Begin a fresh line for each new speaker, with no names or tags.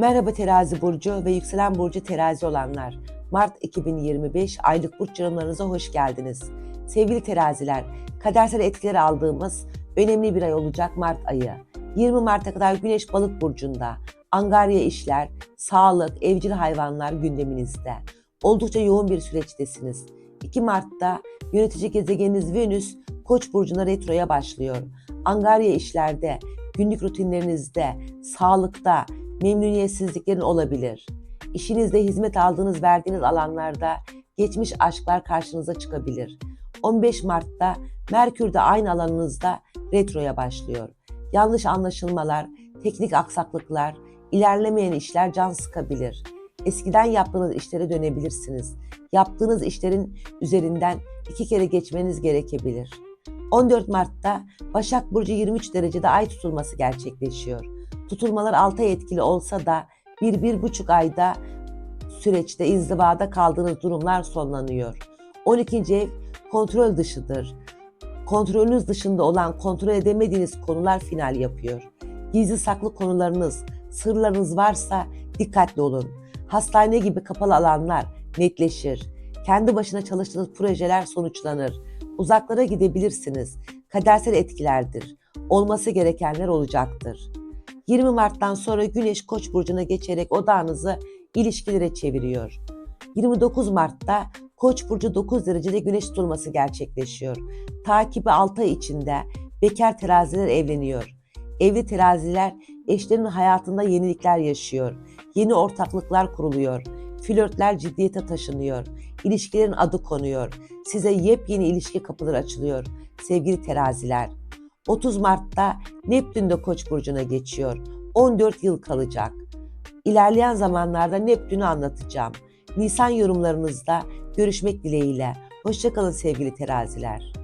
Merhaba terazi burcu ve yükselen burcu terazi olanlar. Mart 2025 aylık burç yorumlarınıza hoş geldiniz. Sevgili teraziler, kadersel etkiler aldığımız önemli bir ay olacak Mart ayı. 20 Mart'a kadar Güneş Balık burcunda. Angarya işler, sağlık, evcil hayvanlar gündeminizde. Oldukça yoğun bir süreçtesiniz. 2 Mart'ta yönetici gezegeniniz Venüs Koç burcuna retroya başlıyor. Angarya işlerde, günlük rutinlerinizde, sağlıkta, memnuniyetsizliklerin olabilir. İşinizde hizmet aldığınız, verdiğiniz alanlarda geçmiş aşklar karşınıza çıkabilir. 15 Mart'ta Merkür de aynı alanınızda retroya başlıyor. Yanlış anlaşılmalar, teknik aksaklıklar, ilerlemeyen işler can sıkabilir. Eskiden yaptığınız işlere dönebilirsiniz. Yaptığınız işlerin üzerinden iki kere geçmeniz gerekebilir. 14 Mart'ta Başak Burcu 23 derecede ay tutulması gerçekleşiyor. Tutulmalar 6 ay etkili olsa da 1-1,5 ayda süreçte izdivada kaldığınız durumlar sonlanıyor. 12. ev kontrol dışıdır. Kontrolünüz dışında olan kontrol edemediğiniz konular final yapıyor. Gizli saklı konularınız, sırlarınız varsa dikkatli olun. Hastane gibi kapalı alanlar netleşir. Kendi başına çalıştığınız projeler sonuçlanır. Uzaklara gidebilirsiniz. Kadersel etkilerdir. Olması gerekenler olacaktır. 20 Mart'tan sonra Güneş Koç burcuna geçerek odağınızı ilişkilere çeviriyor. 29 Mart'ta Koç burcu 9 derecede güneş tutulması gerçekleşiyor. Takibi 6 ay içinde bekar teraziler evleniyor. Evli teraziler eşlerinin hayatında yenilikler yaşıyor. Yeni ortaklıklar kuruluyor. Flörtler ciddiyete taşınıyor. İlişkilerin adı konuyor. Size yepyeni ilişki kapıları açılıyor. Sevgili teraziler. 30 Mart'ta Neptün de Koç burcuna geçiyor. 14 yıl kalacak. İlerleyen zamanlarda Neptün'ü anlatacağım. Nisan yorumlarınızda görüşmek dileğiyle. Hoşçakalın sevgili teraziler.